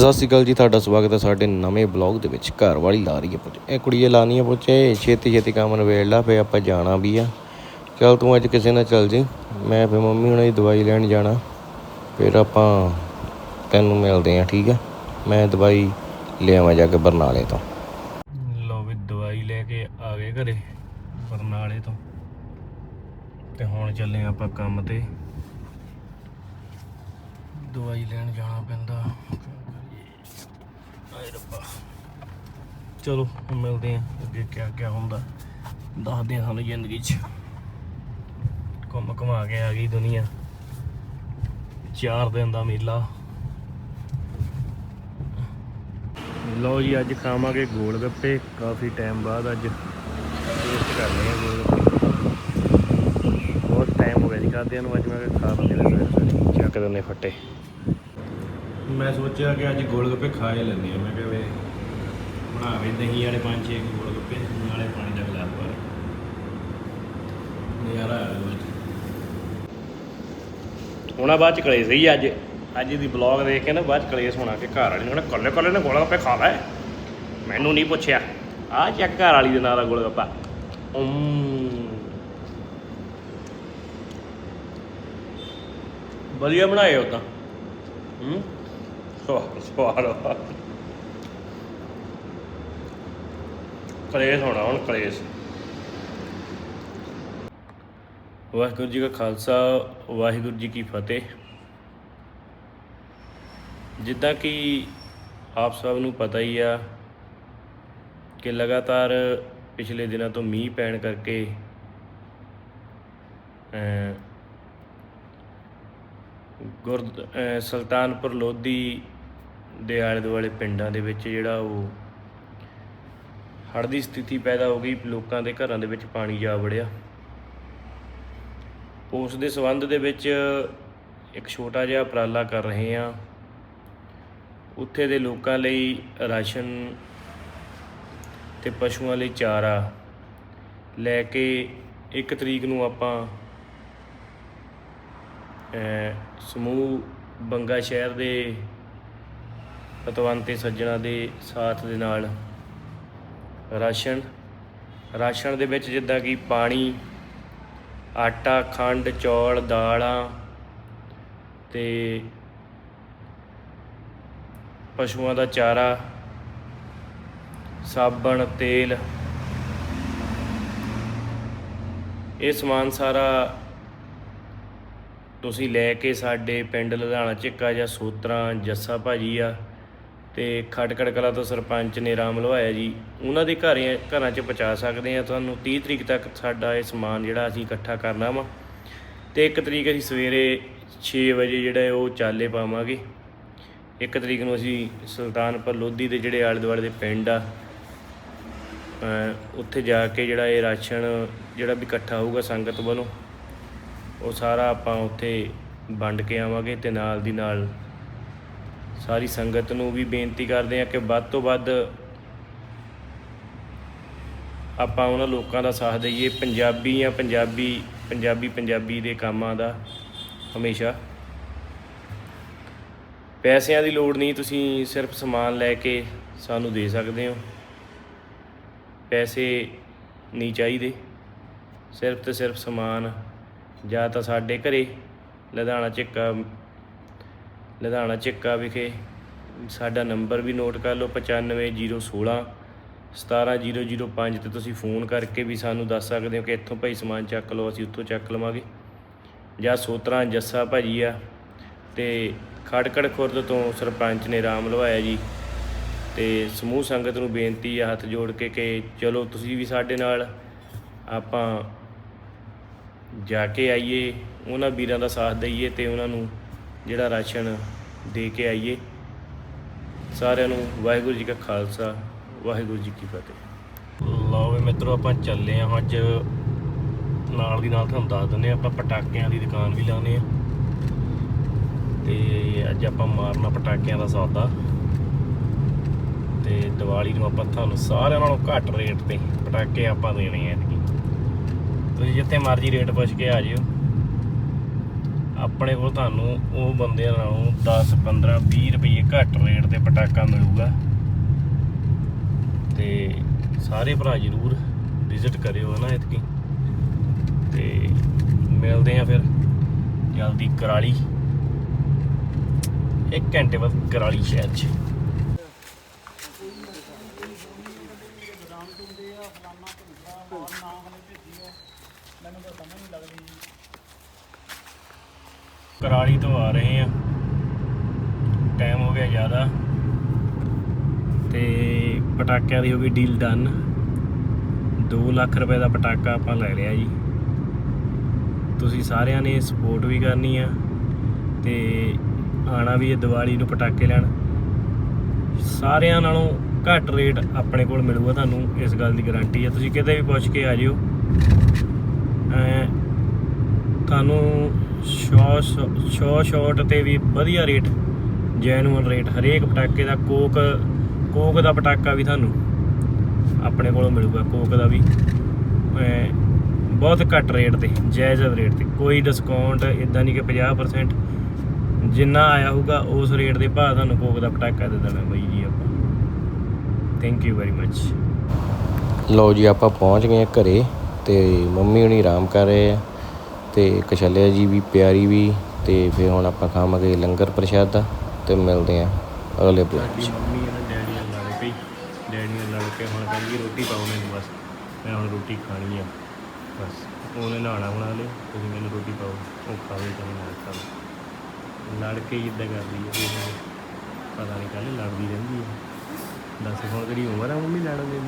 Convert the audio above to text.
ਸਤਿ ਸ਼੍ਰੀ ਅਕਾਲ ਜੀ, ਤੁਹਾਡਾ ਸਵਾਗਤ ਹੈ ਸਾਡੇ ਨਵੇਂ ਬਲੌਗ ਦੇ ਵਿੱਚ। ਘਰ ਵਾਲੀ ਲਾ ਰਹੀ ਹੈ ਪੁੱਛ। ਇਹ ਕੁੜੀਏ ਲਾਣੀ ਹੈ ਪੁੱਛੇ। ਛੇਤੀ ਛੇਤੀ ਕੰਮ ਨਵੇੜ ਲਾ ਫੇ ਆਪਾਂ ਜਾਣਾ ਵੀ ਆ। ਚੱਲ ਤੂੰ ਅੱਜ ਕਿਸੇ ਨਾਲ ਚੱਲ ਜੀ। ਮੈਂ ਫੇ ਮੰਮੀ ਹੁਣਾਂ ਦੀ ਦਵਾਈ ਲੈਣ ਜਾਣਾ। ਫਿਰ ਆਪਾਂ ਤੈਨੂੰ ਮਿਲਦੇ ਆ ਠੀਕ ਆ ਮੈਂ ਦਵਾਈ ਲਿਆਵਾਂ ਜਾ ਕੇ ਬਰਨਾਲੇ ਤੋਂ। ਲਓ ਵੀ ਦਵਾਈ ਲੈ ਕੇ ਆ ਗਏ ਘਰੇ, ਬਰਨਾਲੇ ਤੋਂ। ਤੇ ਹੁਣ ਚੱਲੇ ਆਪਾਂ ਕੰਮ ਤੇ। ਦਵਾਈ ਲੈਣ ਜਾਣਾ ਪੈਂਦਾ। ਰੱਬਾ ਚਲੋ ਹੁਣ ਮਿਲਦੇ ਆਂ ਅੱਗੇ ਕਿਆ ਕਿਆ ਹੁੰਦਾ। ਦੱਸਦੇ ਆਂ ਸਾਨੂੰ ਜ਼ਿੰਦਗੀ 'ਚ। ਘੁੰਮ ਘੁਮਾ ਕੇ ਆ ਗਈ ਦੁਨੀਆ। ਚਾਰ ਦਿਨ ਦਾ ਮੇਲਾ। ਲਓ ਜੀ ਅੱਜ ਖਾਵਾਂਗੇ ਗੋਲ ਗੱਪੇ। ਕਾਫੀ ਟਾਈਮ ਬਾਅਦ ਅੱਜ ਟੇਸਟ ਕਰਨੇ ਆ ਗੋਲ ਗੱਪੇ। ਬਹੁਤ ਟਾਈਮ ਹੋ ਗਿਆ ਜੀ ਖਾਦਿਆਂ ਨੂੰ। ਅੱਜ ਮੈਂ ਖਾ ਲੈਂਦੇ ਨੇ ਚੱਕ ਦਿੰਦੇ ਫੱਟੇ। ਮੈਂ ਸੋਚਿਆ ਕਿ ਅੱਜ ਗੋਲਗੱਪੇ ਖਾ ਹੀ ਲੈਂਦੇ ਆ ਮੈਂ ਕਿਹਾ ਵੇ ਬਣਾਵੇ, ਦਹੀਂ ਵਾਲੇ ਪੰਜ ਛੇ ਗੋਲ ਨਾਲੇ ਪਾਣੀ ਦਾ ਗਲਾਸ ਪਰ ਨਜ਼ਾਰਾ ਆ ਗਿਆ ਅੱਜ। ਬਾਅਦ ਚ ਕਲੇਸ਼ ਸਹੀ ਅੱਜ। ਅੱਜ ਦੀ ਬਲੌਗ ਦੇਖ ਕੇ ਨਾ ਬਾਅਦ ਚ ਕਲੇਸ਼ ਹੋਣਾ ਕਿ ਘਰ ਵਾਲੀ ਨੂੰ ਕਹਿੰਦਾ ਕੱਲੇ ਕੱਲੇ ਨੇ ਗੋਲ ਗੱਪੇ ਖਾ ਲੈ ਮੈਨੂੰ ਨਹੀਂ ਪੁੱਛਿਆ। ਆ ਚੱਕ ਘਰ ਵਾਲੀ ਦੇ ਨਾਲ ਦਾ ਗੋਲ ਗੱਪਾ ਵਧੀਆ ਬਣਾਏ ਉਹ ਤਾਂ। ਹੂੰ? ਸਵਾਲ ਸਵਾਦ ਆ। ਕਲੇਸ਼ ਹੋਣਾ ਹੁਣ, ਕਲੇਸ਼ ਵਾਹਿਗੁਰੂ ਜੀ ਕਾ ਖਾਲਸਾ, ਵਾਹਿਗੁਰੂ ਜੀ ਕੀ ਫਤਿਹ ਜਿੱਦਾਂ ਕਿ ਆਪ ਸਭ ਨੂੰ ਪਤਾ ਹੀ ਆ ਕਿ ਲਗਾਤਾਰ ਪਿਛਲੇ ਦਿਨਾਂ ਤੋਂ ਮੀਂਹ ਪੈਣ ਕਰਕੇ ਅਮ ਗੁਰ ਸੁਲਤਾਨਪੁਰ ਲੋਧੀ ਦੇ ਆਲੇ ਦੁਆਲੇ ਪਿੰਡਾਂ ਦੇ ਵਿੱਚ ਜਿਹੜਾ ਉਹ ਹੜ੍ਹ ਦੀ ਸਥਿਤੀ ਪੈਦਾ ਹੋ ਗਈ, ਲੋਕਾਂ ਦੇ ਘਰਾਂ ਦੇ ਵਿੱਚ ਪਾਣੀ ਜਾ ਵੜਿਆ। ਉਸ ਦੇ ਸਬੰਧ ਦੇ ਵਿੱਚ ਇੱਕ ਛੋਟਾ ਜਿਹਾ ਉਪਰਾਲਾ ਕਰ ਰਹੇ ਹਾਂ। ਉੱਥੇ ਦੇ ਲੋਕਾਂ ਲਈ ਰਾਸ਼ਨ ਤੇ ਪਸ਼ੂਆਂ ਲਈ ਚਾਰਾ ਲੈ ਕੇ 1 ਤਰੀਕ ਨੂੰ ਆਪਾਂ ਸਮੂਹ ਬੰਗਾ ਸ਼ਹਿਰ ਦੇ ਪਤਵੰਤੇ ਸੱਜਣਾ ਦੇ ਸਾਥ ਦੇ ਨਾਲ ਰਾਸ਼ਨ ਰਾਸ਼ਨ ਦੇ ਵਿੱਚ ਜਿੱਦਾਂ ਕਿ ਪਾਣੀ, ਆਟਾ, ਖੰਡ, ਚੌਲ, ਦਾਲਾਂ ਤੇ ਪਸ਼ੂਆਂ ਦਾ ਚਾਰਾ, ਸਾਬਣ, ਤੇਲ। ਇਹ ਸਮਾਨ ਸਾਰਾ ਤੁਸੀਂ ਲੈ ਕੇ ਸਾਡੇ ਪਿੰਡ ਲੁਧਿਆਣਾ ਝਿੱਕਾ ਜਾਂ ਸੋਤਰਾ, ਜੱਸਾ ਭਾਜੀ ਆ, ਤੇ ਖਟਕੜ ਕਲਾ ਤੋਂ ਸਰਪੰਚ ਨੇ ਰਾਮ ਲਵਾਇਆ ਜੀ। ਉਹਨਾਂ ਦੇ ਘਰ ਘਰਾਂ 'ਚ ਪਹੁੰਚਾ ਸਕਦੇ ਆ ਤੁਹਾਨੂੰ 30 ਤਰੀਕ ਤੱਕ ਸਾਡਾ ਇਹ ਸਮਾਨ ਜਿਹੜਾ ਅਸੀਂ ਇਕੱਠਾ ਕਰਨਾ ਵਾ। ਤੇ 1 ਤਰੀਕ ਅਸੀਂ ਸਵੇਰੇ 6 ਵਜੇ ਜਿਹੜਾ ਉਹ ਚਾਲੇ ਪਾਵਾਂਗੇ। 1 ਤਰੀਕ ਨੂੰ ਅਸੀਂ ਸੁਲਤਾਨਪੁਰ ਲੋਧੀ ਦੇ ਜਿਹੜੇ ਆਲੇ ਦੁਆਲੇ ਦੇ ਪਿੰਡ ਆ ਉੱਥੇ ਜਾ ਕੇ ਜਿਹੜਾ ਇਹ ਰਾਸ਼ਨ ਜਿਹੜਾ ਵੀ ਇਕੱਠਾ ਹੋਊਗਾ ਸੰਗਤ ਵੱਲੋਂ ਉਹ ਸਾਰਾ ਆਪਾਂ ਉੱਥੇ ਵੰਡ ਕੇ ਆਵਾਂਗੇ ਤੇ ਨਾਲ ਦੀ ਨਾਲ ਸਾਰੀ ਸੰਗਤ ਨੂੰ ਵੀ ਬੇਨਤੀ ਕਰਦੇ ਹਾਂ ਕਿ ਵੱਧ ਤੋਂ ਵੱਧ ਆਪਾਂ ਉਹਨਾਂ ਲੋਕਾਂ ਦਾ ਸਾਥ ਦਈਏ, ਪੰਜਾਬੀ ਜਾਂ ਪੰਜਾਬੀ ਪੰਜਾਬੀ ਪੰਜਾਬੀ ਦੇ ਕੰਮਾਂ ਦਾ ਹਮੇਸ਼ਾ। ਪੈਸਿਆਂ ਦੀ ਲੋੜ ਨਹੀਂ, ਤੁਸੀਂ ਸਿਰਫ ਸਮਾਨ ਲੈ ਕੇ ਸਾਨੂੰ ਦੇ ਸਕਦੇ ਹੋ। ਪੈਸੇ ਨਹੀਂ ਚਾਹੀਦੇ, ਸਿਰਫ ਤੇ ਸਿਰਫ ਸਮਾਨ ਜਾਂ ਤਾਂ ਸਾਡੇ ਘਰੇ ਲੁਧਿਆਣਾ ਝਿੱਕਾ ਲੁਧਿਆਣਾ ਝਿੱਕਾ ਵਿਖੇ ਸਾਡਾ ਨੰਬਰ ਵੀ ਨੋਟ ਕਰ ਲਓ 95016 17005 ਤੇ ਤੁਸੀਂ ਫੋਨ ਕਰਕੇ ਵੀ ਸਾਨੂੰ ਦੱਸ ਸਕਦੇ ਹੋ ਕਿ ਇੱਥੋਂ ਭਾਈ ਸਮਾਨ ਚੱਕ ਲਓ, ਅਸੀਂ ਉੱਥੋਂ ਚੱਕ ਲਵਾਂਗੇ। ਜਾਂ ਸੋਤਰਾ ਜੱਸਾ ਭਾਜੀ ਆ ਤੇ ਖੜਕੜ ਖੁਰਦ ਤੋਂ ਸਰਪੰਚ ਨੇ ਰਾਮ ਲਵਾਇਆ ਜੀ ਤੇ ਸਮੂਹ ਸੰਗਤ ਨੂੰ ਬੇਨਤੀ ਆ ਹੱਥ ਜੋੜ ਕੇ ਕਿ ਚਲੋ ਤੁਸੀਂ ਵੀ ਸਾਡੇ ਨਾਲ ਆਪਾਂ ਜਾ ਕੇ ਆਈਏ, ਉਹਨਾਂ ਵੀਰਾਂ ਦਾ ਸਾਥ ਦਈਏ ਤੇ ਉਹਨਾਂ ਨੂੰ ਜਿਹੜਾ ਰਾਸ਼ਨ ਦੇ ਕੇ ਆਈਏ। ਸਾਰਿਆਂ ਨੂੰ ਵਾਹਿਗੁਰੂ ਜੀ ਕਾ ਖਾਲਸਾ, ਵਾਹਿਗੁਰੂ ਜੀ ਕੀ ਫਤਿਹ। ਲਓ ਵੀ ਮਿੱਤਰੋ, ਆਪਾਂ ਚੱਲੇ ਹਾਂ ਅੱਜ। ਨਾਲ ਦੀ ਨਾਲ ਤੁਹਾਨੂੰ ਦੱਸ ਦਿੰਦੇ ਹਾਂ, ਆਪਾਂ ਪਟਾਕਿਆਂ ਦੀ ਦੁਕਾਨ ਵੀ ਲਾਉਨੇ ਆ ਤੇ ਅੱਜ ਆਪਾਂ ਮਾਰਨਾ ਪਟਾਕਿਆਂ ਦਾ ਸੌਦਾ। ਤੇ ਦੀਵਾਲੀ ਨੂੰ ਆਪਾਂ ਤੁਹਾਨੂੰ ਸਾਰਿਆਂ ਨਾਲੋਂ ਘੱਟ ਰੇਟ ਤੇ ਪਟਾਕੇ ਆਪਾਂ ਦੇਣੇ ਆ ਐਤਕੀ। ਤੁਸੀਂ ਜਿੱਥੇ ਮਰਜ਼ੀ ਰੇਟ ਪੁੱਛ ਕੇ ਆ ਜਿਓ। ਆਪਣੇ ਕੋਲ ਤੁਹਾਨੂੰ ਉਹ ਬੰਦਿਆਂ ਨਾਲੋਂ 10 15 20 ਰੁਪਏ ਘੱਟ ਰੇਟ ਤੇ ਪਟਾਕਾ ਮਿਲੂਗਾ। ਤੇ ਸਾਰੇ ਭਰਾ ਜਰੂਰ ਵਿਜ਼ਿਟ ਕਰਿਓ ਨਾ ਇਤਕੀ। ਤੇ ਮਿਲਦੇ ਆ ਫਿਰ ਜਲਦੀ ਕਰਾਲੀ। 1 ਘੰਟੇ ਬਾਅਦ ਕਰਾਲੀ ਸ਼ਹਿਰ 'ਚ। ਕਰਾਲੀ ਤੋਂ ਆ ਰਹੇ ਆ ਟਾਈਮ ਹੋ ਗਿਆ ਜ਼ਿਆਦਾ। ਤੇ ਪਟਾਕਿਆਂ ਦੀ ਹੋ ਗਈ ਡੀਲ ਡਨ 2 ਲੱਖ ਰੁਪਏ ਦਾ ਪਟਾਕਾ ਆਪਾਂ ਲੈ ਲਿਆ ਜੀ। ਤੁਸੀਂ ਸਾਰਿਆਂ ਨੇ ਸਪੋਰਟ ਵੀ ਕਰਨੀ ਆ। ਤੇ ਆਣਾ ਵੀ ਹੈ ਦੀਵਾਲੀ ਨੂੰ ਪਟਾਕੇ ਲੈਣ। ਸਾਰਿਆਂ ਨਾਲੋਂ ਘੱਟ ਰੇਟ ਆਪਣੇ ਕੋਲ ਮਿਲੂਗਾ ਤੁਹਾਨੂੰ ਇਸ ਗੱਲ ਦੀ ਗਾਰੰਟੀ ਹੈ ਤੁਸੀਂ ਕਿਤੇ ਵੀ ਪੁੱਛ ਕੇ ਆ ਜਿਓ। ਤੁਹਾਨੂੰ ਸ਼ੋ ਸ਼ੋ ਸ਼ਾਟ ਤੇ ਵੀ ਵਧੀਆ ਰੇਟ ਜੈਨੂਅਲ ਰੇਟ ਹਰੇਕ ਪਟਾਕੇ ਦਾ ਕੋਕ ਕੋਕ ਦਾ ਪਟਾਕਾ ਵੀ ਤੁਹਾਨੂੰ ਆਪਣੇ ਕੋਲੋਂ ਮਿਲੂਗਾ, ਕੋਕ ਦਾ ਵੀ। ਐਂ ਬਹੁਤ ਘੱਟ ਰੇਟ ਤੇ, ਜਾਇਜ਼ ਰੇਟ ਤੇ, ਕੋਈ ਡਿਸਕਾਊਂਟ ਇਦਾਂ ਨਹੀਂ ਕਿ 50% ਜਿੰਨਾ ਆਇਆ ਹੋਊਗਾ, ਉਸ ਰੇਟ ਦੇ ਭਾਅ ਤੁਹਾਨੂੰ ਕੋਕ ਦਾ ਪਟਾਕਾ ਦੇ ਦੇਣਾ ਬਾਈ ਜੀ ਆਪਾਂ। ਥੈਂਕ ਯੂ ਵੈਰੀ ਮੱਚ ਲਓ ਜੀ, ਆਪਾਂ ਪਹੁੰਚ ਗਏ ਹਾਂ ਘਰੇ। ਤੇ ਮੰਮੀ ਹੁਣੀ ਆਰਾਮ ਕਰ ਰਹੇ ਆ ਤੇ ਕਸ਼ਲਿਆ ਜੀ ਵੀ ਪਿਆਰੀ ਵੀ ਤੇ ਫਿਰ ਹੁਣ ਆਪਾਂ ਖਾਵਾਂਗੇ ਲੰਗਰ ਪ੍ਰਸ਼ਾਦਾ ਤੇ ਮਿਲਦੇ ਆ ਅਗਲੇ ਬਲੌਗ 'ਚ। ਮੰਮੀ ਡੈਡੀ ਨਾਲ ਲੜ ਪਈ। ਡੈਡੀ ਨਾਲ ਲੜ ਕੇ ਹੁਣ ਕਹਿੰਦੀ ਰੋਟੀ ਪਾਓ ਮੈਨੂੰ ਬਸ। ਮੈਂ ਹੁਣ ਰੋਟੀ ਖਾਣੀ ਆ। ਬਸ ਉਹਨੇ ਨਹਾਣਾ ਬਣਾ ਲਿਆ ਤੁਸੀਂ ਮੈਨੂੰ ਰੋਟੀ ਪਾਓ ਉਹ ਖਾਵੇ ਤਾਂ ਮੈਂ ਖਾਵਾਂ। ਲੜ ਕੇ ਹੀ ਇਦਾਂ ਕਰਦੀ ਹੈ ਪਤਾ ਨਹੀਂ ਕੱਲ ਲੜਦੀ ਰਹਿੰਦੀ ਹੈ ਦੱਸ ਹੁਣ ਕਿਹੜੀ ਉਮਰ ਆ ਮੰਮੀ ਲੜਨ ਦੀ?